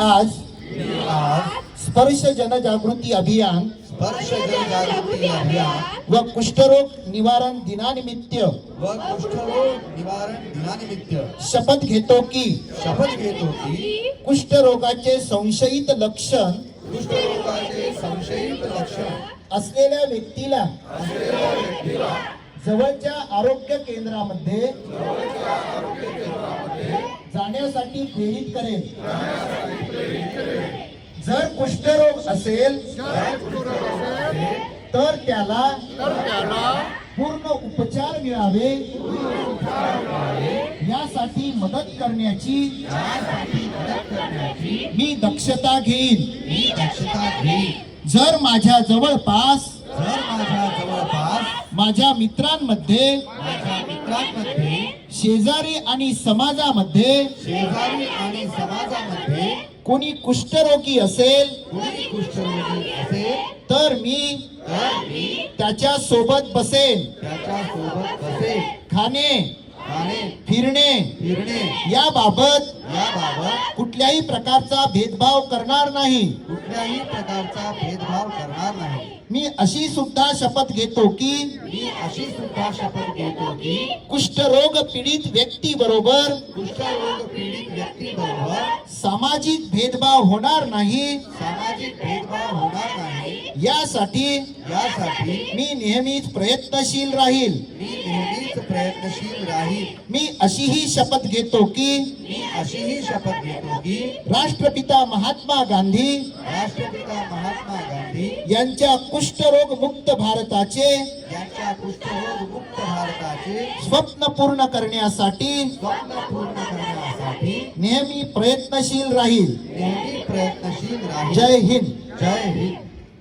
आज स्पर्श जनजागृती अभियान स्पर्श जनजागृती अभियान व कुष्ठरोग निवारण दिनानिमित्त व कुष्ठरोग निवारण दिनानिमित्त शपथ घेतो की शपथ घेतो की कुष्ठरोगाचे संशयित लक्षण कुष्ठरोगाचे संशयित लक्षण असलेल्या व्यक्तीला जवळच्या आरोग्य केंद्रामध्ये जाण्यासाठी प्रेरित करेल. जर कुष्ठरोग असेल तर त्याला पूर्ण उपचार मिळावे. यासाठी मदत करण्याची मी दक्षता घेईन. मी दक्षता घेईन जर माझ्या जवळपास जर माझ्या जवळपास माझ्या मित्रांमध्ये माझ्या मित्रांमध्ये शेजारी आणि समाजामध्ये शेजारी आणि समाजामध्ये कोणी कुष्ठरोगी असेल कुणी कुष्ठरोगी असेल तर मी त्याच्या सोबत बसेन. त्याच्या सोबत खाणे खाणे फिरणे. फिरणे. याबाबत याबाबत कुठल्याही प्रकारचा भेदभाव करणार नाही. कुठल्याही प्रकारचा भेदभाव करणार नाही. मी अशी सुद्धा शपथ घेतो की मी अशी सुद्धा शपथ घेतो की कुष्ठरोग पीडित व्यक्ती बरोबर कुष्ठरोग पीडित व्यक्ती बरोबर सामाजिक भेदभाव होणार नाही. सामाजिक भेदभाव होणार नाही. यासाठी यासाठी मी नेहमीच प्रयत्नशील राहील. मी नेहमीच प्रयत्नशील राहील. मी अशीही शपथ घेतो की मी अशीही शपथ घेतो की राष्ट्रपिता महात्मा गांधी राष्ट्रपिता महात्मा गांधी यांच्या कुष्ठरोग मुक्त भारताचे यांच्या कुष्ठरोग मुक्त भारताचे स्वप्न पूर्ण करण्यासाठी स्वप्न पूर्ण करण्यासाठी नेहमी प्रयत्नशील राहील. नेहमी प्रयत्नशील जय हिंद. जय हिंद.